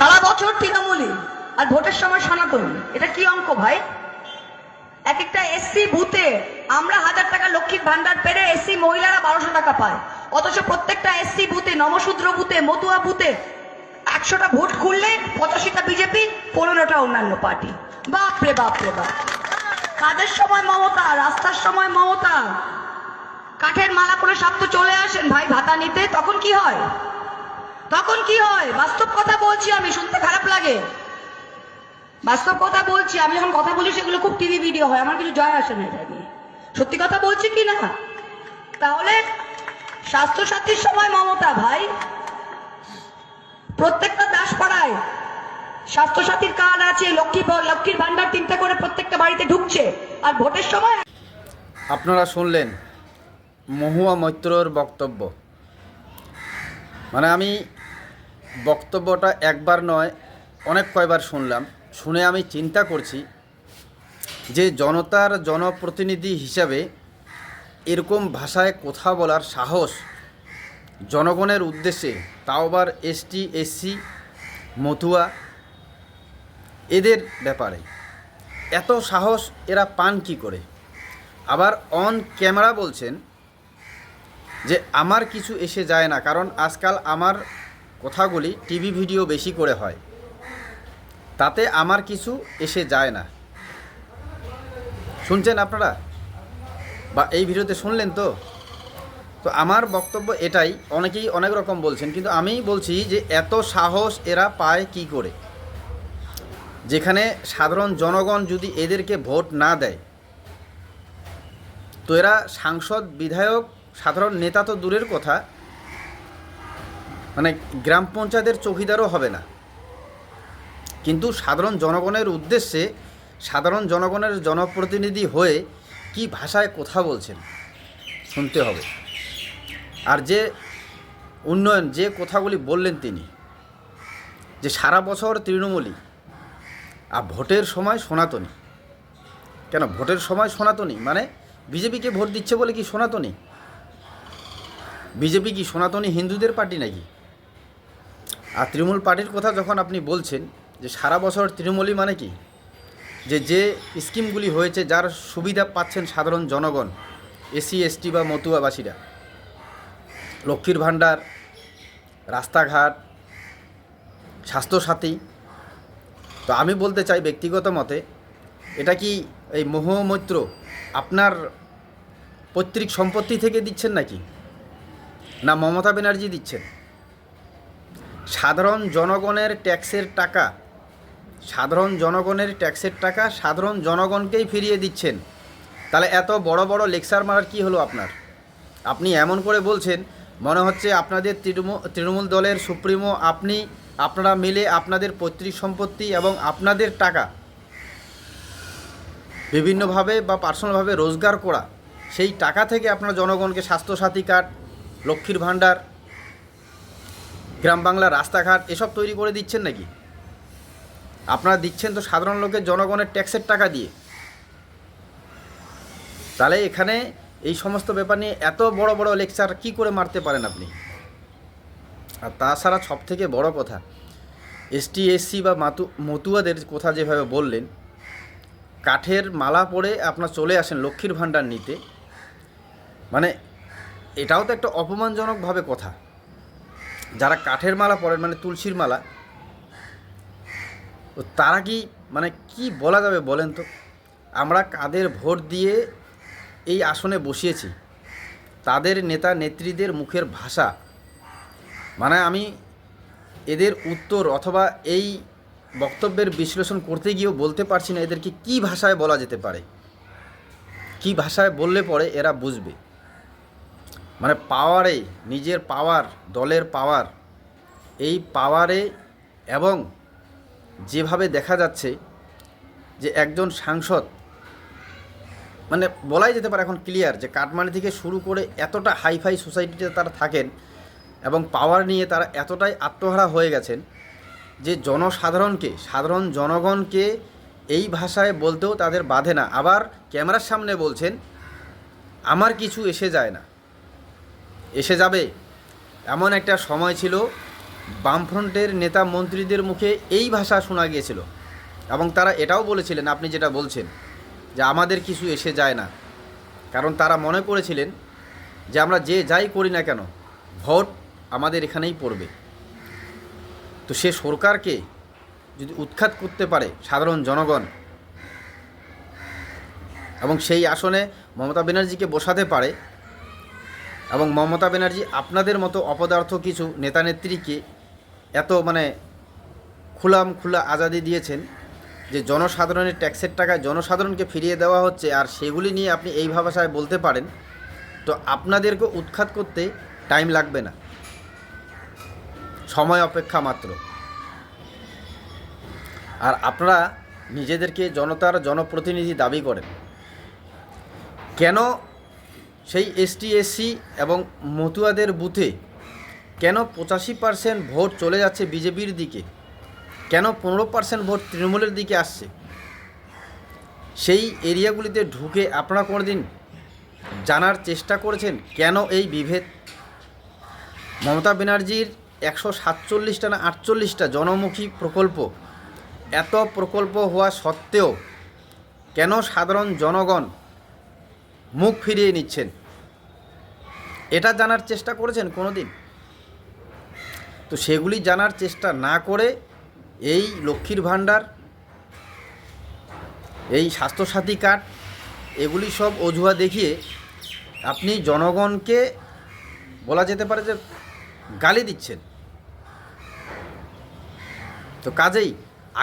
সারা বছর তৃণমূলী, আর ভোটের সময় সনাতন। এটা কি অঙ্ক ভাই? এক একটা এসসি বুথে আমরা হাজার টাকা লক্ষ্মীর ভান্ডার পেরে এসসি মহিলারা বারোশো টাকা পায়। অথচ প্রত্যেকটা এসসি বুথে, নমশূদ্র বুথে, মতুয়া বুথে একশোটা ভোট খুললে পঁচাশিটা বিজেপি পনেরোটা অন্যান্য পার্টি। বাপরে বাপরে বাপ কাজের সময় মমতা, রাস্তার সময় মমতা। কাঠের মালা করে সব তো চলে আসেন ভাই, ভাতা নিতে, তখন কি হয়? তখন কি হয়? বাস্তব কথা বলছি আমি, শুনতে খারাপ লাগে। বাস্তব কথা বলছি, আমি যখন কথা বলি, সেগুলো খুব টিভি ভিডিও হয়, আমার কিছু জয় আসে না এটা নিয়ে। সত্যি কথা বলছি কি না? তাহলে স্বাস্থ্যসাথীর সময় মমতা ভাই, প্রত্যেকটা দাস দাসপাড়ায় স্বাস্থ্যসাথীর কার্ড আছে, লক্ষ্মী লক্ষ্মীর ভান্ডার তিনটা করে প্রত্যেকটা বাড়িতে ঢুকছে, আর ভোটের সময় আপনারা শুনলেন মহুয়া মৈত্রর বক্তব্য। মানে আমি বক্তব্যটা একবার নয়, অনেক কয়বার শুনলাম। শুনে আমি চিন্তা করছি যে জনতার জনপ্রতিনিধি হিসাবে এরকম ভাষায় কথা বলার সাহস জনগণের উদ্দেশ্যে তাও আবার এসটি, এসসি, মতুয়া, এদের ব্যাপারে। এত সাহস এরা পান কি করে? আবার অন ক্যামেরা বলছেন যে, আমার কিছু এসে যায় না, কারণ আজকাল আমার কথাগুলি টিভি ভিডিও বেশি করে হয়। তাতে আমার কিছু এসে যায় না। শুনছেন আপনারা? বা এই ভিডিওতে শুনলেন তো? তো আমার বক্তব্য এটাই, অনেকেই অনেক রকম বলছেন, কিন্তু আমি বলছি যে এত সাহস এরা পায় কি করে? যেখানে সাধারণ জনগণ যদি এদেরকে ভোট না দেয়, তো এরা সাংসদ, বিধায়ক, সাধারণ নেতা তো দূরের কথা মানে গ্রাম পঞ্চায়েতের চৌকিদারও হবে না। কিন্তু সাধারণ জনগণের উদ্দেশ্যে সাধারণ জনগণের জনপ্রতিনিধি হয়ে কি ভাষায় কথা বলছেন, শুনতে হবে। আর যে উন্নয়ন, যে কথাগুলি বললেন তিনি, যে সারা বছর তৃণমূলী আর ভোটের সময় সনাতনী। কেন ভোটের সময় সনাতনী? মানে বিজেপিকে ভোট দিচ্ছে বলে কি সনাতনী? বিজেপি কি সনাতনী হিন্দুদের পার্টি নাকি? আর তৃণমূল পার্টির কথা যখন আপনি বলছেন, যে সারা বছর তৃণমূলী মানে কি? যে যে স্কিমগুলি হয়েছে, যার সুবিধা পাচ্ছেন সাধারণ জনগণ এসসি এসটি বা মতুয়াবাসীরা। লক্ষ্মীর ভাণ্ডার, রাস্তাঘাট, স্বাস্থ্যসাথী। তো আমি বলতে চাই ব্যক্তিগত মতে, এটা কি এই মোহমৈত্র আপনার পৈতৃক সম্পত্তি থেকে দিচ্ছেন নাকি? না মমতা ব্যানার্জি দিচ্ছেন? সাধারণ জনগণের ট্যাক্সের টাকা, সাধারণ জনগণের ট্যাক্সের টাকা সাধারণ জনগণকেই ফিরিয়ে দিচ্ছেন। তাহলে এত বড় বড় লেকচার মারার কি হলো আপনার? আপনি এমন করে বলছেন, মনে হচ্ছে আপনাদের তৃণমূল তৃণমূল দলের সুপ্রিমো, আপনি, আপনারা মিলে আপনাদের পৈতৃক সম্পত্তি এবং আপনাদের টাকা বিভিন্নভাবে বা পার্সোনালভাবে রোজগার করা, সেই টাকা থেকে আপনারা জনগণকে স্বাস্থ্যসাথী কার্ড, লক্ষ্মীর ভাণ্ডার গ্রাম বাংলা, রাস্তাঘাট, এসব তৈরি করে দিচ্ছেন নাকি? আপনারা দিচ্ছেন তো সাধারণ লোকের জনগণের ট্যাক্সের টাকা দিয়ে। তাহলে এখানে এই সমস্ত ব্যাপার নিয়ে এত বড় বড় লেকচার কি করে মারতে পারেন আপনি? আর তাছাড়া সব থেকে বড় কথা, এসটি, এসসি বা মাতু, মতুয়াদের কথা যেভাবে বললেন, কাঠের মালা পরে আপনার চলে আসেন লক্ষ্মীর ভাণ্ডার নিতে। মানে এটাও তো একটা অপমানজনকভাবে কথা। যারা কাঠের মালা পরেন মানে তুলসীর মালা, তো তারা কি মানে কি বলা যাবে বলেন তো? আমরা কাদের ভোট দিয়ে এই আসনে বসিয়েছি? তাদের নেতা নেত্রীদের মুখের ভাষা। মানে আমি এদের উত্তর অথবা এই বক্তব্যের বিশ্লেষণ করতে গিয়েও বলতে পারছি না এদেরকে কি ভাষায় বলা যেতে পারে। কি ভাষায় বললে পরে এরা বুঝবে। মানে পাওয়ারে, নিজের পাওয়ার, দলের পাওয়ার, এই পাওয়ারে এবং যেভাবে দেখা যাচ্ছে যে একজন সাংসদ মানে বলাই যেতে পারে এখন ক্লিয়ার যে কাটমানি থেকে শুরু করে এতটা হাইফাই সোসাইটিতে তারা থাকেন এবং পাওয়ার নিয়ে তারা এতটাই আত্মহারা হয়ে গেছেন যে জনসাধারণকে, সাধারণ জনগণকে এই ভাষায় বলতেও তাদের বাধে না। আবার ক্যামেরার সামনে বলছেন, আমার কিছু এসে যায় না। এসে যাবে। এমন একটা সময় ছিল, বামফ্রন্টের নেতা মন্ত্রীদের মুখে এই ভাষা শোনা গিয়েছিল। এবং তারা এটাও বলেছিলেন, আপনি যেটা বলছেন, যে আমাদের কিছু এসে যায় না। কারণ তারা মনে করেছিলেন যে আমরা যে যাই করি না কেন, ভোট আমাদের এখানেই পড়বে। তো সে সরকারকে যদি উৎখাত করতে পারে সাধারণ জনগণ, এবং সেই আসনে মমতা ব্যানার্জিকে বসাতে পারে এবং মমতা ব্যানার্জি আপনাদের মতো অপদার্থ কিছু নেতানেত্রীকে এত মানে খুলাম খোলা আজাদি দিয়েছেন যে জনসাধারণের ট্যাক্সের টাকায় জনসাধারণকে ফিরিয়ে দেওয়া হচ্ছে আর সেগুলি নিয়ে আপনি এই ভাষায় বলতে পারেন, তো আপনাদেরকে উৎখাত করতে টাইম লাগবে না। সময় অপেক্ষা মাত্র। আর আপনারা নিজেদেরকে জনতার জনপ্রতিনিধি দাবি করেন। কেন সেই এসটি এসসি এবং মতুয়াদের বুথে কেন পঁচাশি পার্সেন্ট ভোট চলে যাচ্ছে বিজেপির দিকে? কেন পনেরো পার্সেন্ট ভোট তৃণমূলের দিকে আসছে? সেই এরিয়াগুলিতে ঢুকে আপনারা কোনো দিন জানার চেষ্টা করেছেন কেন এই বিভেদ? মমতা ব্যানার্জির একশো সাতচল্লিশটা না আটচল্লিশটা জনমুখী প্রকল্প, এত প্রকল্প হওয়া সত্ত্বেও কেন সাধারণ জনগণ মুখ ফিরিয়ে নিচ্ছেন? এটা জানার চেষ্টা করেছেন কোনো দিন তো সেগুলি জানার চেষ্টা না করে এই লক্ষ্মীর ভাণ্ডার, এই স্বাস্থ্যসাথী কার্ড, এগুলি সব অজুহা দেখিয়ে আপনি জনগণকে বলা যেতে পারে যে গালি দিচ্ছেন। তো কাজেই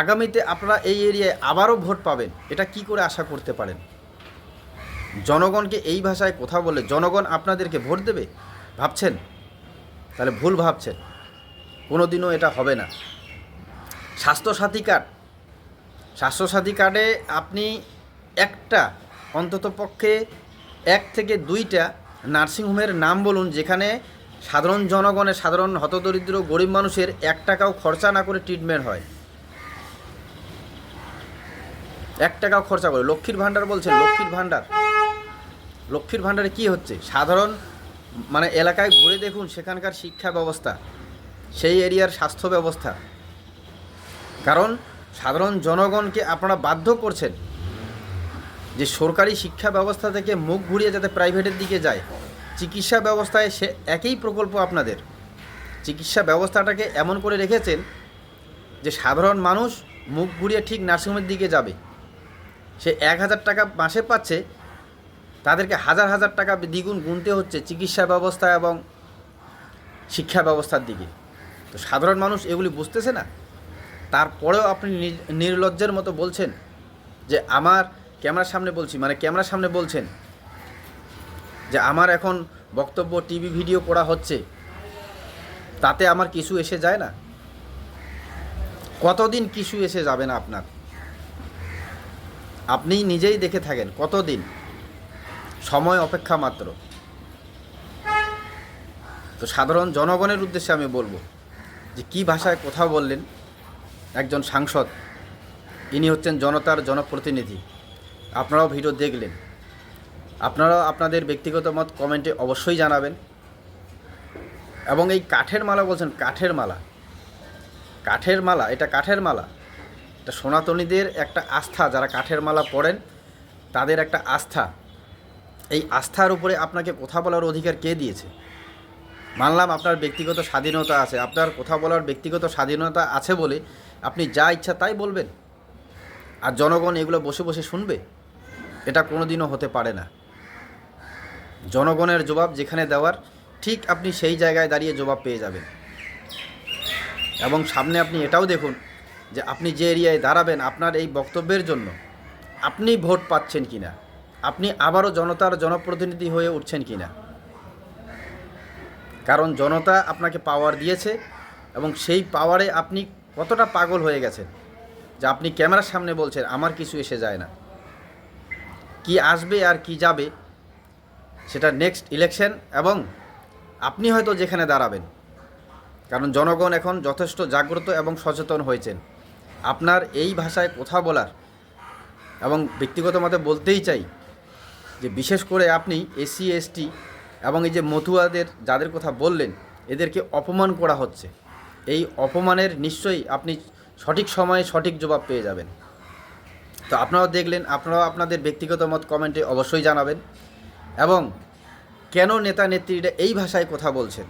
আগামীতে আপনারা এই এরিয়ায় আবারও ভোট পাবেন, এটা কি করে আশা করতে পারেন? জনগণকে এই ভাষায় কথা বলে জনগণ আপনাদেরকে ভোট দেবে? ভাবছেন? তাহলে ভুল ভাবছেন। কোনো দিনও এটা হবে না। স্বাস্থ্যসাথী কার্ড। স্বাস্থ্যসাথী কার্ডে আপনি একটা, অন্তত পক্ষে এক থেকে দুইটা নার্সিংহোমের নাম বলুন, যেখানে সাধারণ জনগণের, সাধারণ হতদরিদ্র, গরিব মানুষের এক টাকাও খরচা না করে ট্রিটমেন্ট হয়। এক টাকাও খরচা করে। লক্ষ্মীর ভাণ্ডার বলছেন, লক্ষ্মীর ভাণ্ডার। লক্ষ্মীর ভাণ্ডারে কি হচ্ছে? সাধারণ মানে এলাকায় ঘুরে দেখুন সেখানকার শিক্ষা ব্যবস্থা, সেই এরিয়ার স্বাস্থ্য ব্যবস্থা। কারণ সাধারণ জনগণকে আপনারা বাধ্য করছেন যে সরকারি শিক্ষা ব্যবস্থা থেকে মুখ ঘুরিয়ে যাতে প্রাইভেটের দিকে যায়। চিকিৎসা ব্যবস্থায় সে একই প্রকল্প আপনাদের। চিকিৎসা ব্যবস্থাটাকে এমন করে রেখেছেন যে সাধারণ মানুষ মুখ ঘুরিয়ে ঠিক নার্সিংহোমের দিকে যাবে। সে এক হাজার টাকা মাসে পাচ্ছে তাদেরকে হাজার হাজার টাকা দ্বিগুণ গুনতে হচ্ছে চিকিৎসা ব্যবস্থা এবং শিক্ষা ব্যবস্থার দিকে। তো সাধারণ মানুষ এগুলি বুঝতেছে না? তারপরেও আপনি নির্লজ্জের মতো বলছেন যে আমার ক্যামেরার সামনে বলছি মানে ক্যামেরার সামনে বলছেন যে আমার এখন বক্তব্য, টিভি ভিডিও করা হচ্ছে, তাতে আমার কিছু এসে যায় না? কতদিন কিছু এসে যাবে না আপনার? আপনি নিজেই দেখে থাকেন কতদিন? সময় অপেক্ষা মাত্র। তো সাধারণ জনগণের উদ্দেশ্যে আমি বলব যে কি ভাষায় কথা বললেন একজন সাংসদ, ইনি হচ্ছেন জনতার জনপ্রতিনিধি। আপনারাও ভিডিও দেখলেন। আপনারাও আপনাদের ব্যক্তিগত মত কমেন্টে অবশ্যই জানাবেন। এবং এই কাঠের মালা বলছেন কাঠের মালা। কাঠের মালা, এটা কাঠের মালা। এটা সনাতনীদের একটা আস্থা, যারা কাঠের মালা পড়েন তাদের একটা আস্থা। এই আস্থার উপরে আপনাকে কথা বলার অধিকার কে দিয়েছে? মানলাম আপনার ব্যক্তিগত স্বাধীনতা আছে। আপনার কথা বলার ব্যক্তিগত স্বাধীনতা আছে বলে আপনি যা ইচ্ছা তাই বলবেন। আর জনগণ এগুলো বসে বসে শুনবে। এটা কোনো দিনও হতে পারে না। জনগণের জবাব যেখানে দেওয়ার, ঠিক আপনি সেই জায়গায় দাঁড়িয়ে জবাব পেয়ে যাবেন। এবং সামনে আপনি এটাও দেখুন যে আপনি যে এরিয়ায় দাঁড়াবেন আপনার এই বক্তব্যের জন্য, আপনি ভোট পাচ্ছেন কিনা? আপনি আবারও জনতার জনপ্রতিনিধি হয়ে উঠছেন কি না কারণ জনতা আপনাকে পাওয়ার দিয়েছে এবং সেই পাওয়ারে আপনি কতটা পাগল হয়ে গেছেন যে আপনি ক্যামেরার সামনে বলছেন, আমার কিছু এসে যায় না। কি আসবে আর কি যাবে, সেটা নেক্সট ইলেকশন এবং আপনি হয়তো যেখানে দাঁড়াবেন। কারণ জনগণ এখন যথেষ্ট জাগ্রত এবং সচেতন হয়েছেন। আপনার এই ভাষায় কথা বলার এবং ব্যক্তিগত মতে বলতেই চাই যে বিশেষ করে আপনি এসসি, এসটি এবং এই যে মথুয়াদের যাদের কথা বললেন, এদেরকে অপমান করা হচ্ছে। এই অপমানের নিশ্চয়ই আপনি সঠিক সময়ে সঠিক জবাব পেয়ে যাবেন। তো আপনারাও দেখলেন, আপনারাও আপনাদের ব্যক্তিগত মত কমেন্টে অবশ্যই জানাবেন। এবং কেন নেতা নেত্রীরা এই ভাষায় কথা বলছেন?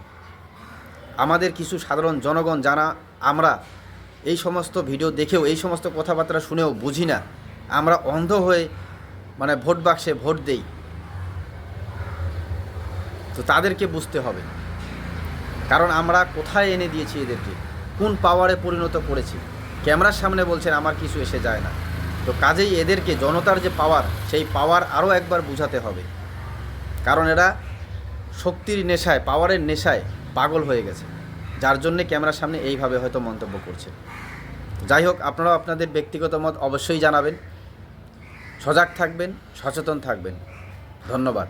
আমাদের কিছু সাধারণ জনগণ জানা, আমরা এই সমস্ত ভিডিও দেখেও, এই সমস্ত কথাবার্তা শুনেও বুঝি না। আমরা অন্ধ হয়ে মানে ভোট বাক্সে ভোট দেই। তো তাদেরকে বুঝতে হবে। কারণ আমরা কোথায় এনে দিয়েছি এদেরকে? কোন পাওয়ারে পরিণত করেছি? ক্যামেরার সামনে বলছেন, আমার কিছু এসে যায় না। তো কাজেই এদেরকে জনতার যে পাওয়ার সেই পাওয়ার আরও একবার বুঝাতে হবে। কারণ এরা শক্তির নেশায় পাওয়ারের নেশায় পাগল হয়ে গেছে। যার জন্যে ক্যামেরার সামনে এইভাবে হয়তো মন্তব্য করছে। যাই হোক, আপনারাও আপনাদের ব্যক্তিগত মত অবশ্যই জানাবেন। সজাগ থাকবেন সচেতন থাকবেন। ধন্যবাদ।